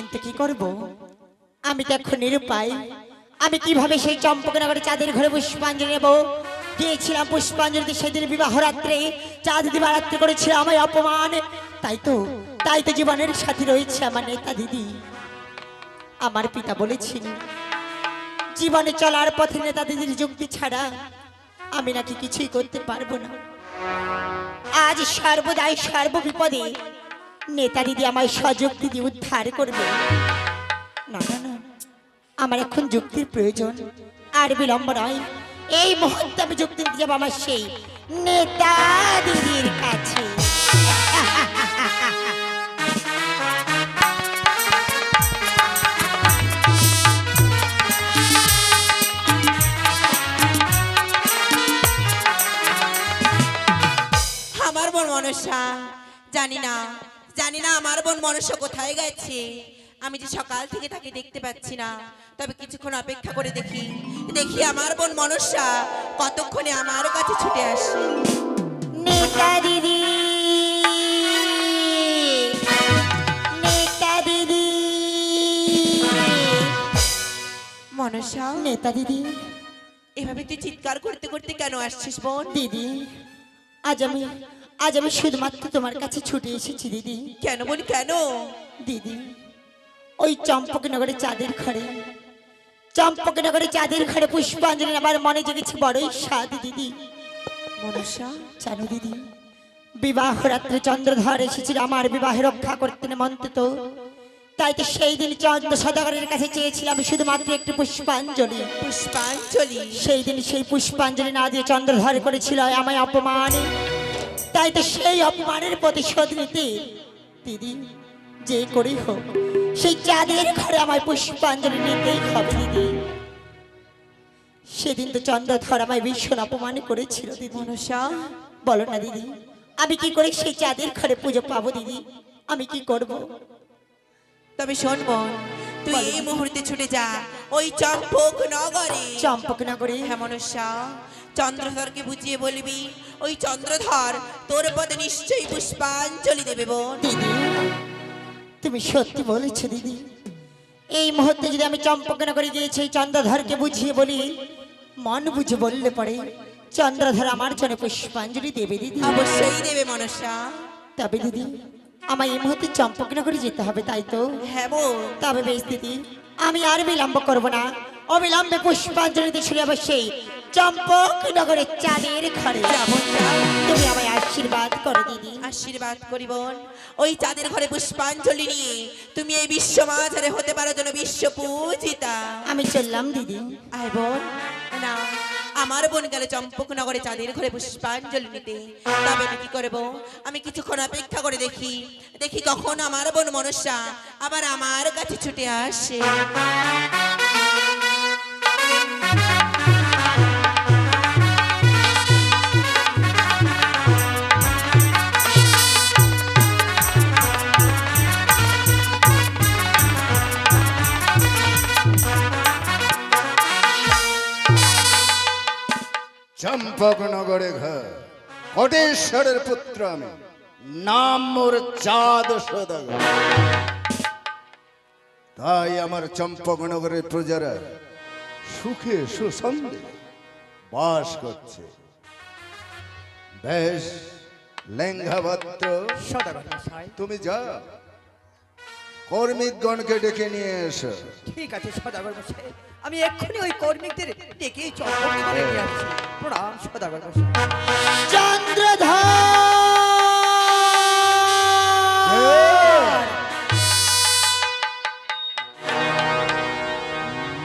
কিন্তু কি করব? আমি তো এখন নিরুপায়। আমি কীভাবে সেই চম্পকনগরে চাঁদের ঘরে পুষ্পাঞ্জলি নেব? গিয়েছিলাম পুষ্পাঞ্জলিতে সেদিন বিবাহ রাত্রে। চাঁদ দিবারাত্রি করেছিল আমায় অপমান। তাই তো তাই তো জীবনের সাথী রয়েছে আমার নেতা দিদি। আমার পিতা বলেছিল জীবনে চলার পথে নেতা দিদির যুক্তি ছাড়া আমি নাকি কিছুই করতে পারব না। আজ সর্বদাই সর্ববিপদে নেতা দিদি আমায় সযোগ দিদি উদ্ধার করবে। না না না, আমার এখন যুক্তির প্রয়োজন, আর বিলম্ব নয়। এই মুহূর্তে আমি যুক্তি দিয়ে আমার সেই নেতা না আমার বোন মনসা কোথায় গেছে? আমি যে সকাল থেকে তাকে দেখতে পাচ্ছি না। তবে কিছুক্ষণ অপেক্ষা করে দেখি। দেখি আমার বোন মনসা কতক্ষণে আমার কাছে ছুটে আসে। নেতা দিদি নেতা দিদি। মনসা নেতা দিদি। এভাবে তুই চিৎকার করতে করতে কেন আসছিস বোন? দিদি আজ আমি আজ আমি শুধুমাত্র তোমার কাছে ছুটে এসেছি দিদি। কেন বলি কেন? দিদি ওই চম্পকনগরে চাঁদের ঘরে চম্পকনগরে চাঁদের ঘরে পুষ্পাঞ্জলি আমার মনে জেগেছে বড়ই স্বাদ দিদি। মনসা? জানো দিদি বিবাহ রাত্রে চন্দ্রধর এসেছিল আমার বিবাহে রক্ষা করতে নেমন্ত্রিত। তাই তো সেই দিন চন্দ্র সদাগরের কাছে চেয়েছিলাম শুধুমাত্র একটি পুষ্পাঞ্জলি। পুষ্পাঞ্জলি? সেই দিন সেই পুষ্পাঞ্জলি না দিয়ে চন্দ্রধর করেছিল আমায় অপমান। তাই তো সেই অপমানের প্রতিশোধ নিতে দিদি যে করেই হোক সেই চাঁদের ঘরে আমায় পুষ্পাঞ্জলি নিতেই হবে দিদি। সেদিন তো চন্দ্রধর আমায় ভীষণ অপমান করেছিল দিদি। মনসা। বলো না দিদি আমি কি করে সেই চাঁদের ঘরে পুজো পাবো দিদি? আমি কি করব? তবে শোন তুই এই মুহূর্তে ছুটে যা ওই চম্পক নগরে। চম্পকনগরে হ্যাঁ মনুষ্যা চন্দ্রধরকে বুঝিয়ে বলবি ওই চন্দ্রধর তোর পদে নিশ্চয়ই পুষ্পাঞ্জলি দেবে বোন। তুমি সত্যি বলেছ দিদি। এই মুহূর্তে যদি আমি চম্পকনগরে গিয়েছি এই চন্দ্রধরকে বুঝিয়ে বলি মন বুঝে বললে পরে চন্দ্রধর আমার জন্য পুষ্পাঞ্জলি দেবে দিদি। অবশ্যই দেবে মনুষ্যা তবে দিদি আমার এই মুহূর্তে চম্পকনগরে যেতে হবে তাই তো? হ্যাঁ বোন। তবে বেশ দিদি আমি আর বিলম্ব করব না। অবিলম্বে পুষ্পাঞ্জলিতে ছুড়ে অবশ্যই চম্পকনগরের চাঁদের ঘরে যাব, তুমি আমায় আশীর্বাদ করো দিদি। আশীর্বাদ করি বোন ওই চাঁদের ঘরে পুষ্পাঞ্জলি নিয়ে তুমি এই বিশ্ব মাঝারে হতে পারো যেন বিশ্ব পূজিতা। আমি চললাম দিদি। আয় বোন। না আমার বোন গেলে চম্পকনগরে চাঁদের ঘরে পুষ্পাঞ্জলি নিতে। তবে আমি কি করব? আমি কিছুক্ষণ অপেক্ষা করে দেখি। দেখি কখন আমার বোন মনসা আবার আমার কাছে ছুটে আসে। চম্পকনগরে ঘর। কোটেশ্বরের পুত্র আমি। নাম মোর চাঁদ সদাগর। তাই আমার চম্পকনগরের প্রজারা সুখে সুসন্দে বাস করছে। বেশ লেঙ্গাভদ্র তুমি যা কর্মিকগণকে ডেকে নিয়ে এসো। ঠিক আছে সদাগর মশাই। আমি এক্ষুনি ওই কর্মীদের ডেকেই চম্পকে করে নিয়ে আসছি। প্রণাম সদাগর মশাই। চন্দ্রধর!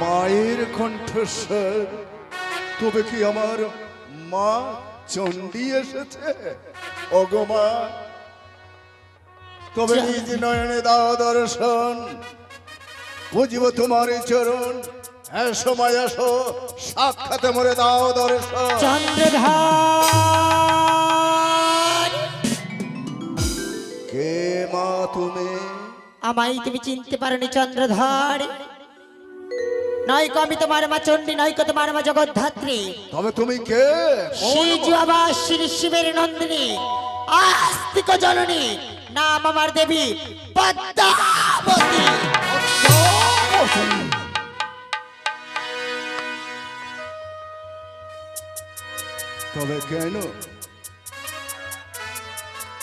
মায়ের কণ্ঠস্বর তবে কি আমার মা চণ্ডী এসেছে? অগমা তবে নিজ নয়নে দাও দর্শন। বুঝব তোমার চরণ। এসো মা এসো সাক্ষাতে মরে দাও দর্শন। চন্দ্রধর! কে মা তুমি? আমায় তুমি চিনতে পারোনি চন্দ্রধর। নয়কো আমি তোমার মা চণ্ডী নয়কো তোমার মা জগদ্ধাত্রী। তবে তুমি কে? শ্রী শিবের নন্দিনী আস্তিক জননী। নাম আমার দেবী পদ্মাবতী। তবে কেন?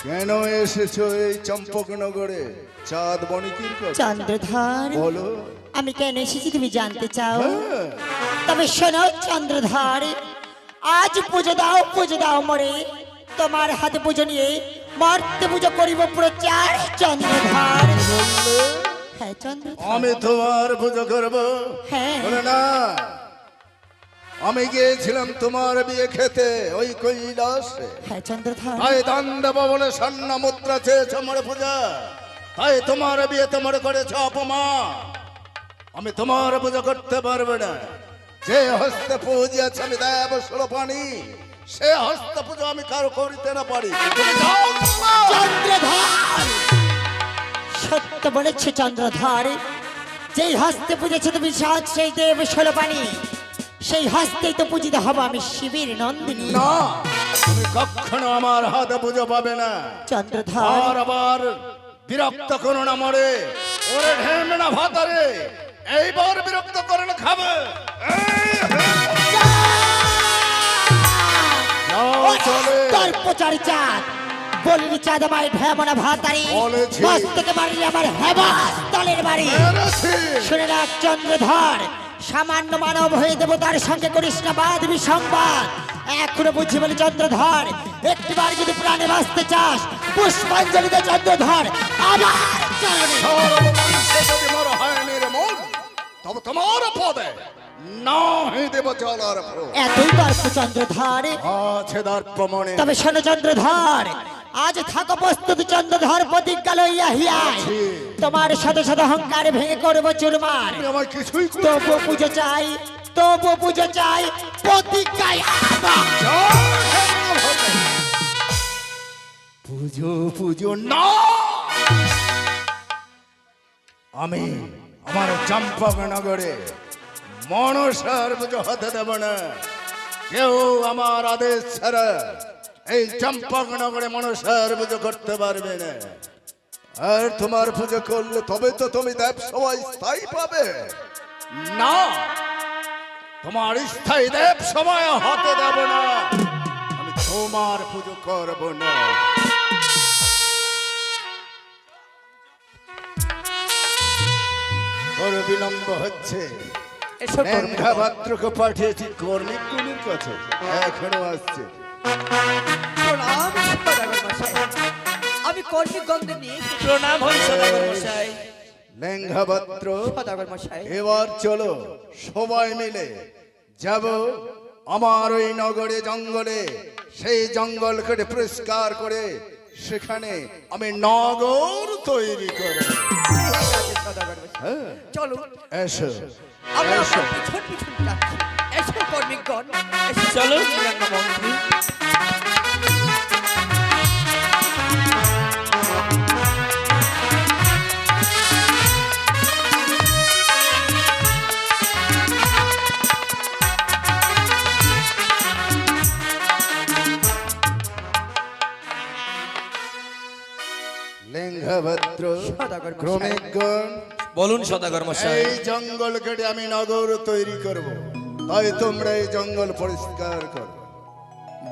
কেন এসেছ এই চম্পক নগরে? চাঁদ বণিকির চন্দ্রধর বলো। আমি কেন এসেছি তুমি জানতে চাও? হ্যাঁ। তবে শোনো চন্দ্রধর আজ পুজো দাও পুজো দাও মরে। তোমার হাতে পুজো নিয়ে মর্তে পুজো করিব প্রচার চন্দ্রধর। হ্যাঁ চন্দ্রধর। আমি তোমার পুজো করব। হ্যাঁ। না। আমি গিয়েছিলাম তোমার বিয়ে খেতে ওই কৈলাসে। হ্যাঁ চন্দ্রধর। তাই দান দেব বলে স্বর্ণ মুদ্রা চেয়েছ মরে পূজা। তাই তোমার বিয়ে তোমার করেছ অপমান। আমি তোমার পুজো করতে পারবে না। যে হস্তে পুজিয়াছে আমি দেব পানি সে হস্ত পুজো আমি কারও করিতে না পারি। সত্য বলেছে চন্দ্রধর। যেই হস্তে পুজেছে তুমি সাজ সেই দেব ষোলপানি সেই হস্তেই তো পুজিতে হবে আমি শিবির নন্দিনী। না তুমি কখনো আমার হাতে পুজো পাবে না। চন্দ্রধর। আবার বিরক্ত করো না মরে। ওরে ঢেমে না ভাতারে এইবার বিরক্ত করে না খাবে। এই, তোর প্রচার চাঁদ। ভেমনা ভাতারি। মস্তকে মারলি আমার হেবাস দলের বাড়ি। শুনে রাখ চন্দ্রধর। সামান্য মানব হয়ে দেবতার সঙ্গে করিস না বাদ বিসংবাদ। এখনও বুঝি বলে চন্দ্রধর একটিবার যদি প্রাণে বাঁচতে চাস পুষ্পাঞ্জলিতে চন্দ্রধর আবার চরণে তবে তোমার পদে নাহি দেব চলার এতই তর্ক চন্দ্রধর আছে দর্প মনে তবে শোনো চন্দ্রধর আজ থাকো প্রস্তুত চন্দ্রধর প্রতিজ্ঞা লইয়া হিয়ায়। তোমার শত শত অহংকার ভেঙে করব চুরমার। আমার কিছুই তবু পুজো চাই তবু পুজো চাই প্রতিজ্ঞায় পুজো পুজো না আমি আমার চম্পকনগরে মনসার পুজো হতে দেব না কেউ আমার আদেশ ছাড়া এই চম্পকনগরে মনসার পুজো করতে পারবে না। আর তোমার পুজো করলে তবে তো তুমি দেব সবাই স্থায়ী পাবে। না, তোমার স্থায়ী দেব সময় হতে দেব না। আমি তোমার পুজো করব না। বিলম্ব হচ্ছে। এসব ন্যাংঘা পাত্রকে পাঠিয়েছি কর্মিক গুলির কাছে। এখনও আসছে। প্রণাম আমি কর্মিক গন্ধে নিয়ে প্রণাম হই সদাগর মশাই। সদাগর মশাই। এবার চলো সবাই মিলে যাব আমার ওই নগরে জঙ্গলে। সেই জঙ্গল কেটে পরিষ্কার করে সেখানে আমি নগর তৈরি করব। ঠিক আছে সদাগর হ্যাঁ। চলো এসো আমরা আপনার পিছন পিছন যাচ্ছি। এসো কর্মিকগণ চলো। মন্ত্রী ভদ্র সদাগর মশাই। ক্রমিকগণ বলুন সদাগর মশাই। এই জঙ্গল কেটে আমি নগর তৈরি করব। তাই তোমরা এই জঙ্গল পরিষ্কার করো।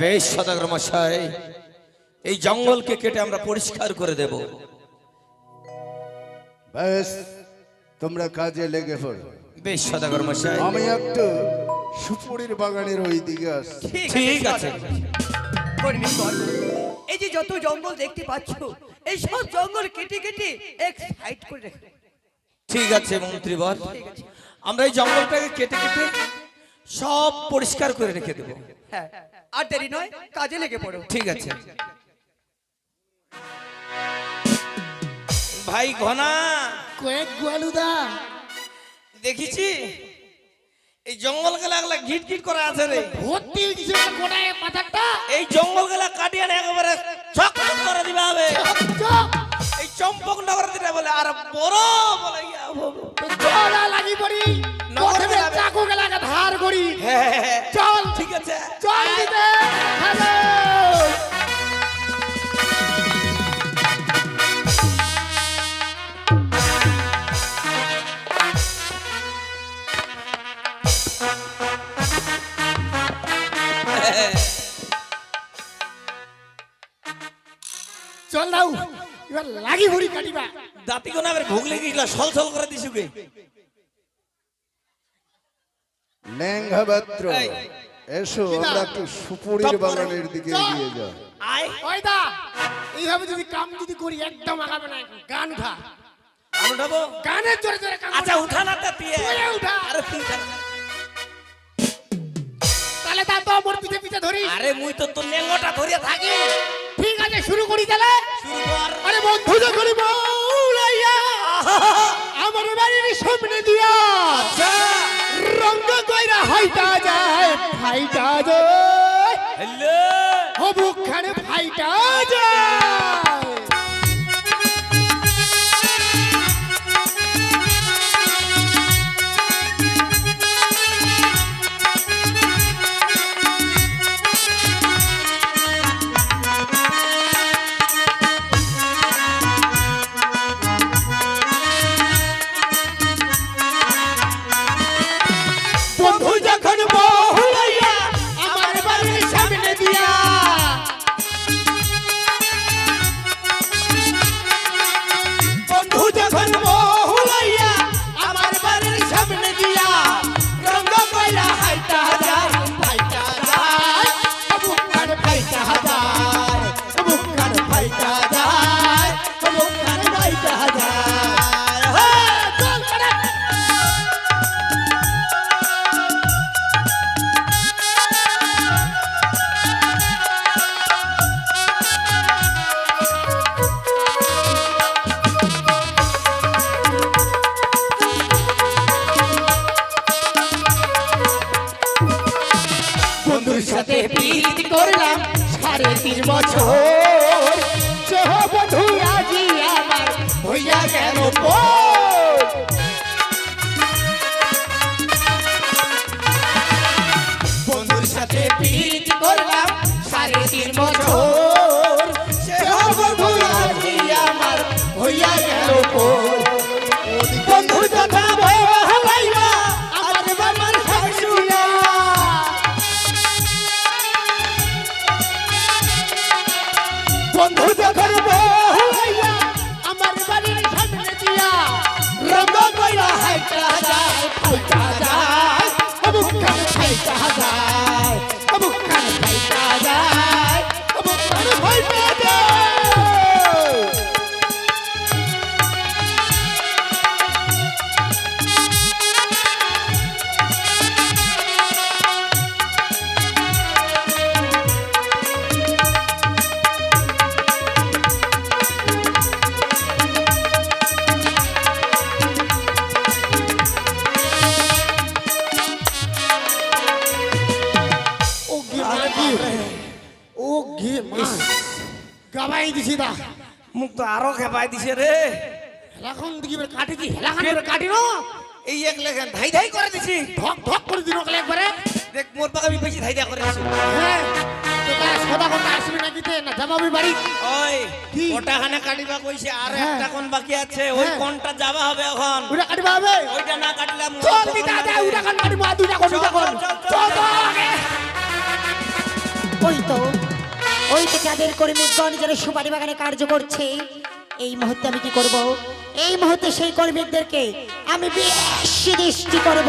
বেশ সদাগর মশাই এই জঙ্গলকে কেটে আমরা পরিষ্কার করে দেব। ব্যাস তোমরা কাজে লেগে পড়ো। বেশ সদাগর মশাই। আমি একটু সুপুরির বাগানের ওই দিকে আসছি। ঠিক আছে এই যে যত জঙ্গল দেখতে পাচ্ছ এই সব জঙ্গল কেটে কেটে এক সাইড করে রেখে ঠিক আছে মন্ত্রীবর আমরা এই জঙ্গলটাকে কেটে কেটে সব পরিষ্কার করে রেখে দেবো। হ্যাঁ আর দেরি নয় কাজে লেগে পড়ো। ঠিক আছে। ভাই ঘনা কয়েক গোয়ালুদা। দেখেছি? এই জঙ্গল গেলা একলা ঘিট ঘিট করে আছে রে। ভর্তি কিছু গোটায় এই জঙ্গল গেলা কাটিয়ে না একেবারে ছক করে দিবা হবে। চম্পক নগর দিতে বলে আর বড় বলে লাগি পড়ি প্রথমে চাকু গেলাকে ধার করি। হ্যাঁ, হ্যাঁ, হ্যাঁ। চল ঠিক আছে। চল দিতে হ্যালো চল দাও এবার লাগি ভরি কাটিবা। দাঁতি কোন আবার ভুগলে গেছিল সল সল করে দিছুকে ল্যাংঘাবাত্র। এসো আমরা একটু সুপুরির বাগানের দিকে এগিয়ে যাও। আয়। ওই দা এইভাবে যদি কাম যদি করি একদম আগাবে না গান উঠা। আমি উঠাবো? গানের জোরে জোরে কাম আচ্ছা উঠা। না তা তুই তুই উঠা। আরে তুই উঠা তাহলে তা তো মোর পিছে পিছে ধরি আরে মুই তো তোর লেঙ্গটা ধরিয়া থাকি। আছে শুরু করি তাহলে? কর আরে বন্ধু যখন বউলাইয়া আমার বাড়ির সামনে দিয়া আচ্ছা। রঙ্গ কইরা হাইটা যায় ফাইটা যায়। হবু খানে ফাইটা যায়। তিন বছর বধু আজি আমার হইয়া কেন। বুকখান আরও রে। হেলাখন দিকে হেলাখন ন? এই এক লেখা ধাই ধাই করে দিছি। ঢক ঢক করে দিন ওকে একবারে। দেখ মোর পাকা আমি বেশি ধাই ধাই করে দিছি হ্যাঁ তো তার সদা কথা আসবে না যাবাবি বাড়ি। ওই কি? ওটা খানে কাটিবা কইছে আর হ্যাঁ। একটা কোন বাকি আছে ওই হ্যাঁ। কোনটা যাবা হবে এখন? ওটা কাটিবা হবে? ওইটা না কাটলে মোর চল দিদা দা। ওটা কান কাটি মা দুইটা কোন দুইটা কোন চল, তো আগে। ওই তো ওই তো যাদের কর্মীগণ যারা সুপারি বাগানে কার্য করছে। এই মুহূর্তে আমি কি করব? এই মুহূর্তে সেই কর্মীদেরকে আমি বেশি দৃষ্টি করব।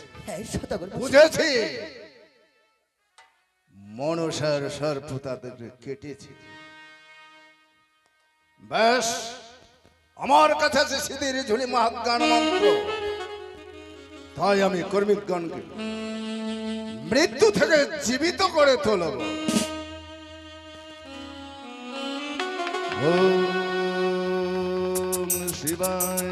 বুঝেছি। মনসার সর্প তাদের কেটেছে। ব্যাস, আমার কাছে আছে সিদ্ধির ঝুলি মহাজ্ঞান মন্ত্র, তাই আমি কর্মিকগণকে মৃত্যু থেকে জীবিত করে তোলব। ওম শিবায়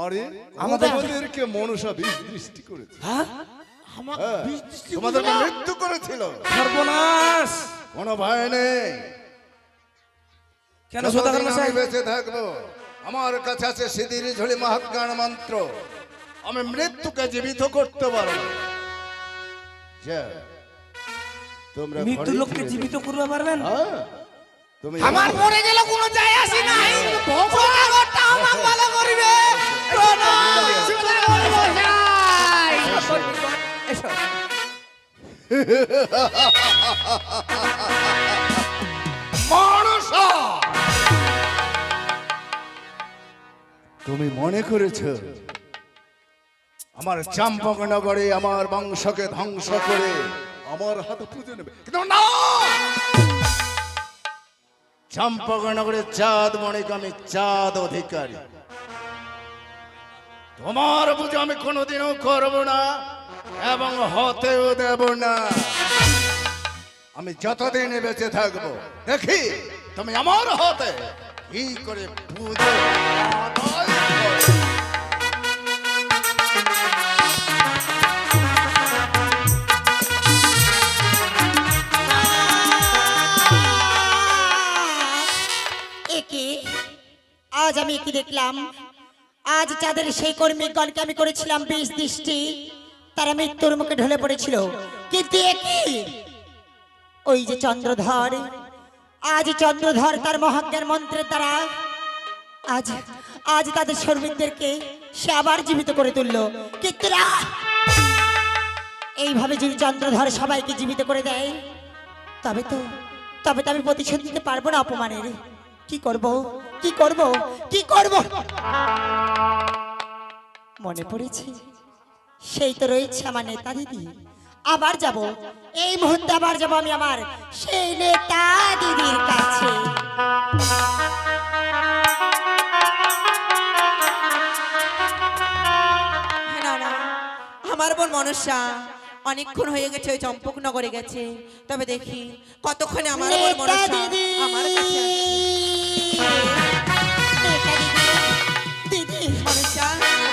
আরে আমাদেরকে মনসা বিষ দৃষ্টি করেছে। হ্যাঁ? হ্যাঁ, তোমাদেরকে মৃত্যু করেছিল। সর্বনাশ! কোনো ভয় নেই। কেন বেঁচে থাকব আমার কাছে আছে সিদ্ধির ঝুলি মহাজ্ঞান মন্ত্র। আমি মৃত্যুকে জীবিত করতে পারব তোমরা মৃত্যু লোককে জীবিত করতে পারবেন। হ্যাঁ, তুমি আমার মরে গেলে কোনো যায় আসে নাই ভগবানটা আমার ভালো করিবে! তুমি মনে করেছ? আমার চাম্পকনগরে আমার বংশকে ধ্বংস করে আমার হাতে পুজো নেবে। কিন্তু না! চাম্পকনগরের চাঁদ মণিক আমি চাঁদ অধিকারী। তোমার পুজো আমি কোনোদিনও করব না এবং হতেও দেব না। আমি যতদিন বেঁচে থাকব, দেখি তুমি আমার হতে কি করে পুজো। আমি কি দেখলাম? আজ যাদের সেই কর্মী কর্মীগণকে আমি করেছিলাম বিষ দৃষ্টি, তারা মৃত্যুর মুখে ঢলে পড়েছিল। কিন্তু একে ওই যে চন্দ্রধর। আজ চন্দ্রধর তার মহাজ্ঞান মন্ত্রের দ্বারা আজ আজ তাদের শ্রমিকদেরকে সে আবার জীবিত করে তুললো। কিন্তু এইভাবে যদি চন্দ্রধর সবাইকে জীবিত করে দেয়, তবে তো তবে তো আমি প্রতিশোধ দিতে পারব না অপমানের। কি করব? কি করব? কি করব? মনে পড়েছে? সেই তো রয়েছে আমার নেতা দিদি। আবার যাব। এই মুহূর্তে আবার যাব আমি আমার সেই নেতা দিদির কাছে। আমার বোন মনসা অনেকক্ষণ হয়ে গেছে ওই চম্পকনগরে গেছে। তবে দেখি কতক্ষণে আমার বোন মনসা দিদি আমার কাছে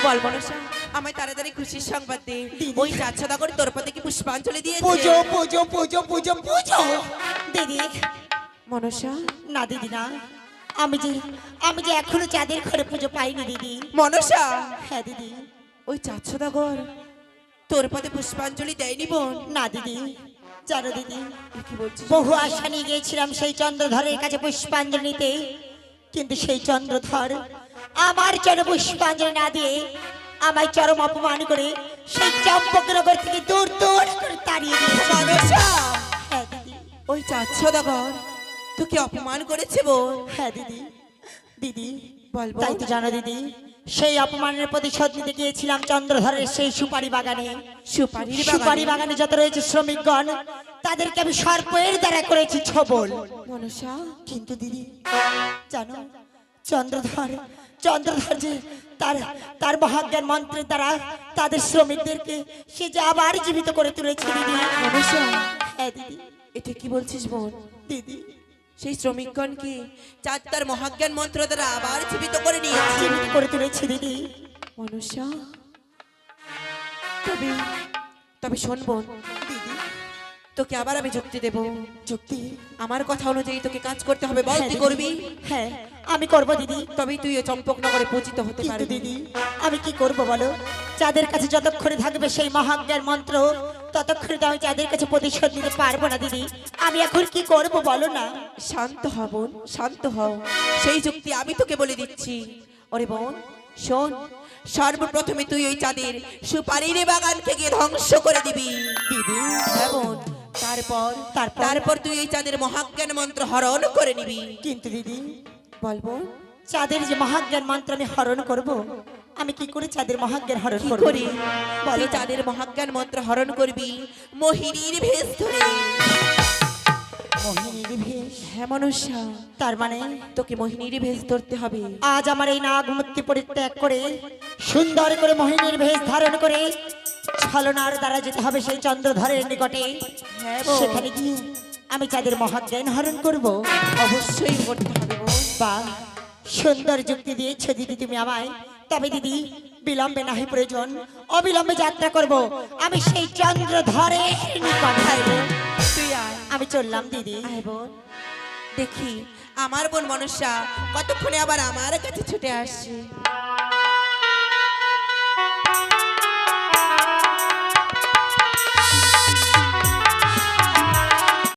বল মনসা আমায় তাড়াতাড়ি খুশির সংবাদ দে। ওই চাচ্ছদা করে তোর পথে কি পুষ্পাঞ্জলি দিয়েছে? পুজো পুজো পুজো পুজো পুজো। দিদি মনসা না দিদি না আমি যে আমি যে এখনও চাঁদের ঘরে পুজো পাইনি দিদি। মনসা হ্যাঁ দিদি। ওই চাচ্ছদাগর তোর পথে পুষ্পাঞ্জলি দেয়নি বোন। না দিদি জানো দিদি বহু আশা নিয়ে গিয়েছিলাম সেই চন্দ্রধরের কাছে পুষ্পাঞ্জলি নিতে। কিন্তু সেই চন্দ্রধর আমার চরম পুষ্পাঞ্জলি না দিয়ে আমায় চরম অপমান করে সেই চম্পকনগর থেকে দূর দূর করে তাড়িয়ে দিয়েছে হ্যাঁ ওই চাচ্ছদাগর তোকে অপমান করেছে বোন হ্যাঁ দিদি। দিদি বল, বল। তাই তো জানো দিদি সেই অপমানের প্রতিশোধ নিতে গিয়েছিলাম চন্দ্রধরের সেই সুপারি বাগানে। সুপারি বাগানে? বাগানে যত রয়েছে শ্রমিকগণ তাদেরকে আমি সর্পের দ্বারা করেছি ছবল। মনসা কিন্তু দিদি জানো চন্দ্রধর চন্দ্রধর যে তার তার মহাজ্ঞান মন্ত্রের দ্বারা তাদের শ্রমিকদেরকে সে যে আবার জীবিত করে তুলেছে দিদি। হ্যাঁ দিদি। এটা কি বলছিস বোন? দিদি। সেই শ্রমিকগণকে চার তার মহাজ্ঞান মন্ত্র দ্বারা আবার জীবিত করে নিয়েছে জীবিত করে তুলেছে দিদি। মনুষ্য তবে তবে শোন বোন দিদি। তোকে আবার আমি যুক্তি দেব। যুক্তি? আমার কথা অনুযায়ী তোকে কাজ করতে হবে। বল হ্যাঁ, তুই করবি? হ্যাঁ। আমি করব দিদি। তবেই তুই চম্পকনগরে পূজিত হতে পারবি। দিদি আমি কি করব বলো? যাদের কাছে যতক্ষণে থাকবে সেই মহাজ্ঞান মন্ত্র ততক্ষণে তো আমি চাঁদের কাছে প্রতিশোধ নিতে পারব না দিদি। আমি এখন কি করব বলো না? শান্ত হ বোন শান্ত হও। সেই যুক্তি আমি তোকে বলে দিচ্ছি। ওরে বোন শোন সর্বপ্রথমে তুই ওই চাঁদের সুপারির বাগানকে গিয়ে ধ্বংস করে দিবি। দিদি হ্যাঁ বোন। তারপর তারপর? তারপর তুই ওই চাঁদের মহাজ্ঞান মন্ত্র হরণ করে নিবি। কিন্তু দিদি বল বোন চাঁদের যে মহাজ্ঞান মন্ত্র আমি হরণ করব আমি কি করে চাঁদের মহাজ্ঞান হরণ করব? করে? বলো চাঁদের মহাজ্ঞান মন্ত্র হরণ করবি মোহিনীর ভেষ ধরে। মোহিনীর ভেষ? হ্যাঁ মনুষ্যা। তার মানে? তোকে মোহিনীর ভেষ ধরতে হবে। আজ আমার এই নাগ মুক্তি পরিত্যাগ করে সুন্দর করে মোহিনীর ভেষ ধারণ করে ছলনার দ্বারা যেতে হবে সেই চন্দ্রধরের নিকটে। হ্যাঁ সেখানে গিয়ে আমি চাঁদের মহাজ্ঞান হরণ করব। অবশ্যই করতে হবে। বা সুন্দর যুক্তি ছবি দিদি তুমি আমায়। তবে দিদি বিলম্বে নাহি প্রয়োজন অবিলম্বে যাত্রা করব। আমি সেই চন্দ্র ধরে তুই আমি চললাম দিদি। দেখি আমার বোন মনসা কতক্ষণে আবার আমার কাছে ছুটে আসছে?